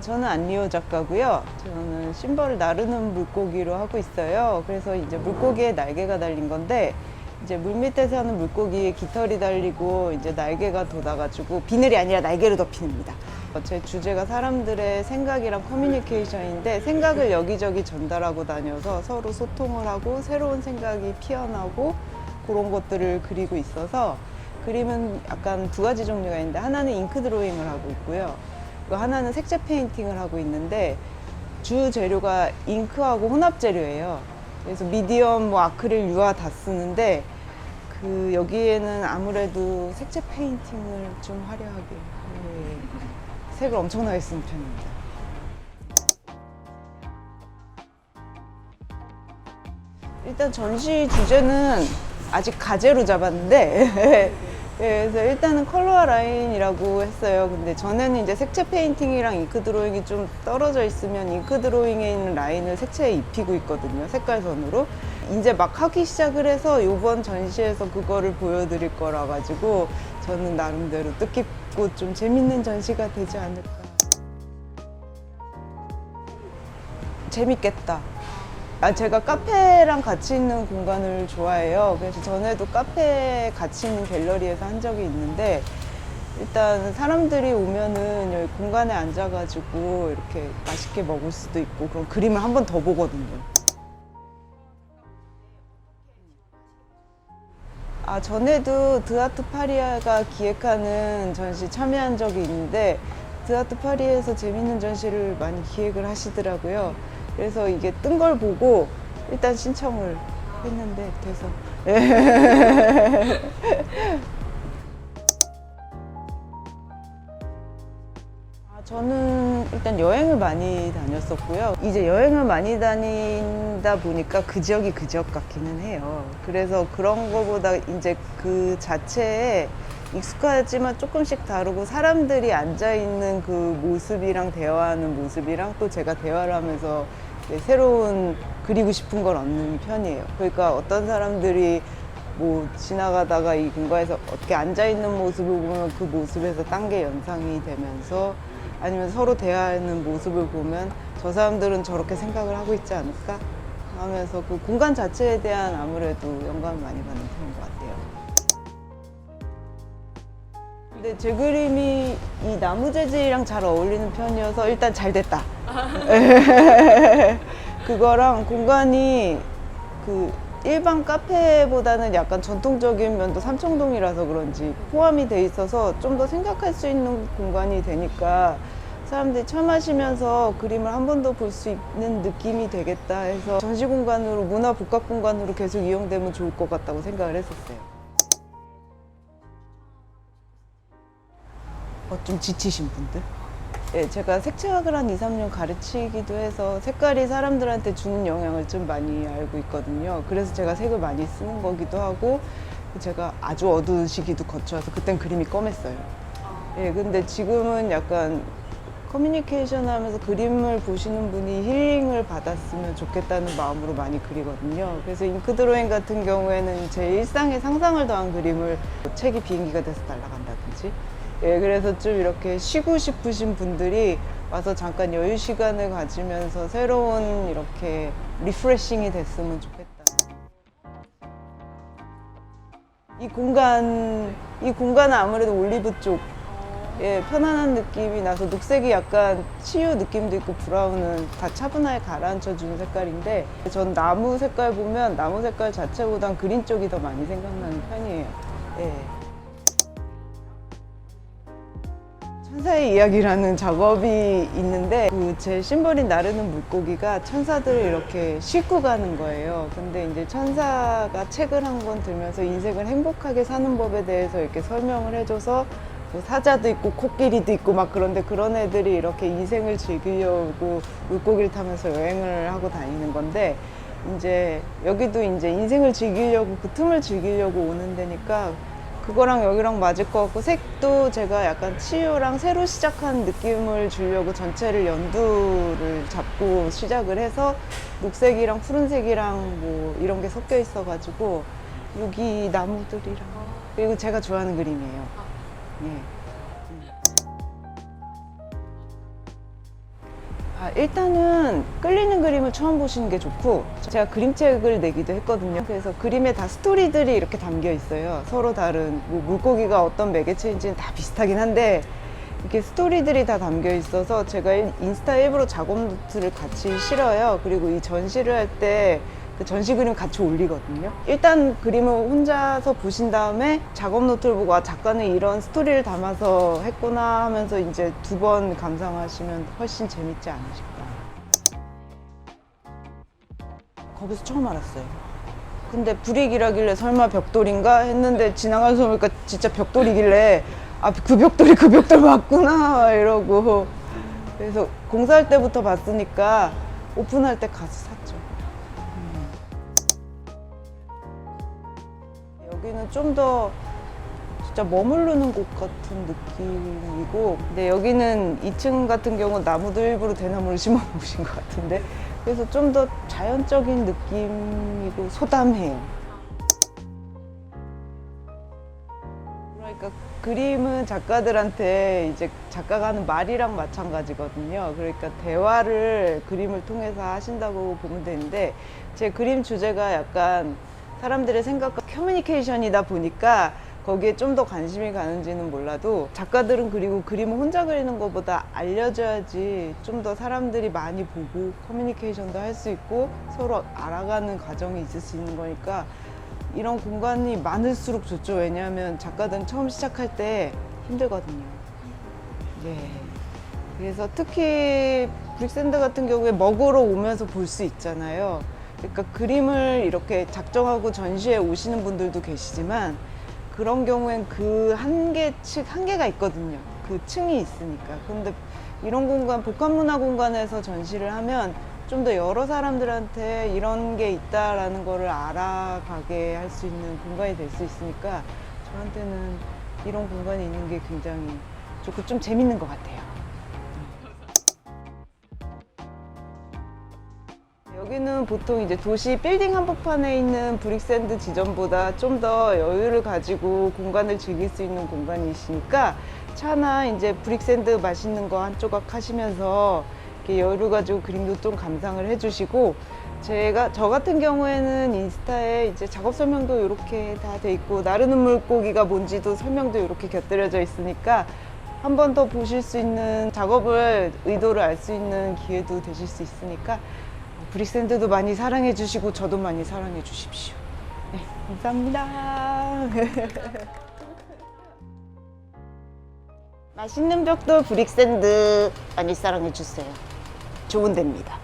아, 저는 안리오 작가고요. 저는 심벌을 나르는 물고기로 하고 있어요. 그래서 이제 물고기에 날개가 달린 건데 이제 물 밑에 사는 물고기에 깃털이 달리고 이제 날개가 돋아가지고 비늘이 아니라 날개로 덮이는입니다. 제 주제가 사람들의 생각이랑 커뮤니케이션인데 생각을 여기저기 전달하고 다녀서 서로 소통을 하고 새로운 생각이 피어나고 그런 것들을 그리고 있어서 그림은 약간 두 가지 종류가 있는데 하나는 잉크 드로잉을 하고 있고요. 그 하나는 색채 페인팅을 하고 있는데 주 재료가 잉크하고 혼합 재료예요. 그래서 미디엄, 뭐 아크릴, 유화 다 쓰는데 그 여기에는 아무래도 색채 페인팅을 좀 화려하게 예, 색을 엄청나게 쓰는 편입니다. 일단 전시 주제는 아직 가제로 잡았는데 예, 그래서 일단은 컬러와 라인이라고 했어요. 근데 전에는 이제 색채 페인팅이랑 잉크 드로잉이 좀 떨어져 있으면 잉크 드로잉에 있는 라인을 색채에 입히고 있거든요. 색깔선으로. 이제 막 하기 시작을 해서 이번 전시에서 그거를 보여드릴 거라 가지고 저는 나름대로 뜻깊고 좀 재밌는 전시가 되지 않을까. 재밌겠다. 아, 제가 카페랑 같이 있는 공간을 좋아해요. 그래서 전에도 카페 같이 있는 갤러리에서 한 적이 있는데, 일단 사람들이 오면은 여기 공간에 앉아가지고 이렇게 맛있게 먹을 수도 있고, 그럼 그림을 한 번 더 보거든요. 아, 전에도 드아트 파리아가 기획하는 전시 참여한 적이 있는데, 드아트 파리에서 재밌는 전시를 많이 기획을 하시더라고요. 그래서 이게 뜬 걸 보고 일단 신청을 했는데 돼서. 아, 저는 일단 여행을 많이 다녔었고요. 이제 여행을 많이 다닌다 보니까 그 지역이 그 지역 같기는 해요. 그래서 그런 거보다 이제 그 자체에 익숙하지만 조금씩 다르고 사람들이 앉아있는 그 모습이랑 대화하는 모습이랑 또 제가 대화를 하면서 새로운 그리고 싶은 걸 얻는 편이에요. 그러니까 어떤 사람들이 뭐 지나가다가 이 공간에서 어떻게 앉아 있는 모습을 보면 그 모습에서 단계 연상이 되면서 아니면 서로 대화하는 모습을 보면 저 사람들은 저렇게 생각을 하고 있지 않을까 하면서 그 공간 자체에 대한 아무래도 영감을 많이 받는 편인 것 같아요. 근데 제 그림이 이 나무 재질이랑 잘 어울리는 편이어서 일단 잘 됐다. 그거랑 공간이 그 일반 카페보다는 약간 전통적인 면도 삼청동이라서 그런지 포함이 돼 있어서 좀 더 생각할 수 있는 공간이 되니까 사람들이 차 마시면서 그림을 한 번 더 볼 수 있는 느낌이 되겠다 해서 전시 공간으로 문화 복합 공간으로 계속 이용되면 좋을 것 같다고 생각을 했었어요. 좀 지치신 분들? 예, 제가 색채학을 한 2, 3년 가르치기도 해서 색깔이 사람들한테 주는 영향을 좀 많이 알고 있거든요. 그래서 제가 색을 많이 쓰는 거기도 하고 제가 아주 어두운 시기도 거쳐서 그땐 그림이 검했어요. 예, 근데 지금은 약간 커뮤니케이션 하면서 그림을 보시는 분이 힐링을 받았으면 좋겠다는 마음으로 많이 그리거든요. 그래서 잉크 드로잉 같은 경우에는 제 일상에 상상을 더한 그림을 책이 비행기가 돼서 날아간다든지 예, 그래서 좀 이렇게 쉬고 싶으신 분들이 와서 잠깐 여유 시간을 가지면서 새로운 이렇게 리프레싱이 됐으면 좋겠다. 이 공간, 이 공간은 아무래도 올리브 쪽, 예, 편안한 느낌이 나서 녹색이 약간 치유 느낌도 있고 브라운은 다 차분하게 가라앉혀 주는 색깔인데 전 나무 색깔 보면 나무 색깔 자체보단 그린 쪽이 더 많이 생각나는 편이에요. 예. 천사의 이야기라는 작업이 있는데 그 제 심벌인 나르는 물고기가 천사들을 이렇게 싣고 가는 거예요. 근데 이제 천사가 책을 한 권 들면서 인생을 행복하게 사는 법에 대해서 이렇게 설명을 해줘서 뭐 사자도 있고 코끼리도 있고 막 그런데 그런 애들이 이렇게 인생을 즐기려고 물고기를 타면서 여행을 하고 다니는 건데 이제 여기도 이제 인생을 즐기려고 그 틈을 즐기려고 오는 데니까 그거랑 여기랑 맞을 것 같고 색도 제가 약간 치유랑 새로 시작한 느낌을 주려고 전체를 연두를 잡고 시작을 해서 녹색이랑 푸른색이랑 뭐 이런 게 섞여 있어 가지고 여기 나무들이랑 그리고 제가 좋아하는 그림이에요. 예. 아, 일단은 끌리는 그림을 처음 보시는 게 좋고 제가 그림책을 내기도 했거든요. 그래서 그림에 다 스토리들이 이렇게 담겨 있어요. 서로 다른 뭐 물고기가 어떤 매개체인지는 다 비슷하긴 한데 이렇게 스토리들이 다 담겨 있어서 제가 인- 인스타 일부러 작업 노트를 같이 실어요. 그리고 이 전시를 할때 그 전시 그림 같이 올리거든요. 일단 그림을 혼자서 보신 다음에 작업 노트를 보고 아 작가는 이런 스토리를 담아서 했구나 하면서 이제 두 번 감상하시면 훨씬 재밌지 않으실까. 거기서 처음 알았어요. 근데 불이길하길래 설마 벽돌인가 했는데 지나가서 보니까 진짜 벽돌이길래 아 그 벽돌이 그 벽돌 맞구나 이러고 그래서 공사할 때부터 봤으니까 오픈할 때 가서 샀죠. 여기는 좀 더 진짜 머무르는 곳 같은 느낌이고 근데 여기는 2층 같은 경우는 나무도 일부러 대나무를 심어 놓으신 것 같은데 그래서 좀 더 자연적인 느낌이고 소담해요. 그러니까 그림은 작가들한테 이제 작가가 하는 말이랑 마찬가지거든요. 그러니까 대화를 그림을 통해서 하신다고 보면 되는데 제 그림 주제가 약간 사람들의 생각과 커뮤니케이션이다 보니까 거기에 좀 더 관심이 가는지는 몰라도 작가들은 그리고 그림을 혼자 그리는 것보다 알려줘야지 좀 더 사람들이 많이 보고 커뮤니케이션도 할 수 있고 서로 알아가는 과정이 있을 수 있는 거니까 이런 공간이 많을수록 좋죠. 왜냐하면 작가들은 처음 시작할 때 힘들거든요. 네. 그래서 특히 브릭샌드 같은 경우에 먹으러 오면서 볼 수 있잖아요. 그러니까 그림을 이렇게 작정하고 전시에 오시는 분들도 계시지만 그런 경우엔 그 한계 층 한계가 있거든요. 그 층이 있으니까. 근데 이런 공간 복합문화 공간에서 전시를 하면 좀 더 여러 사람들한테 이런 게 있다라는 거를 알아가게 할 수 있는 공간이 될 수 있으니까 저한테는 이런 공간이 있는 게 굉장히 좋고 좀 재밌는 것 같아요. 여기는 보통 이제 도시 빌딩 한복판에 있는 브릭샌드 지점보다 좀 더 여유를 가지고 공간을 즐길 수 있는 공간이시니까 차나 이제 브릭샌드 맛있는 거 한 조각 하시면서 이렇게 여유를 가지고 그림도 좀 감상을 해주시고 제가 저 같은 경우에는 인스타에 이제 작업 설명도 이렇게 다 돼 있고 나르는 물고기가 뭔지도 설명도 이렇게 곁들여져 있으니까 한 번 더 보실 수 있는 작업을 의도를 알 수 있는 기회도 되실 수 있으니까 브릭샌드도 많이 사랑해 주시고 저도 많이 사랑해 주십시오. 네, 감사합니다. 맛있는 벽돌 브릭샌드 많이 사랑해 주세요. 좋은 데입니다.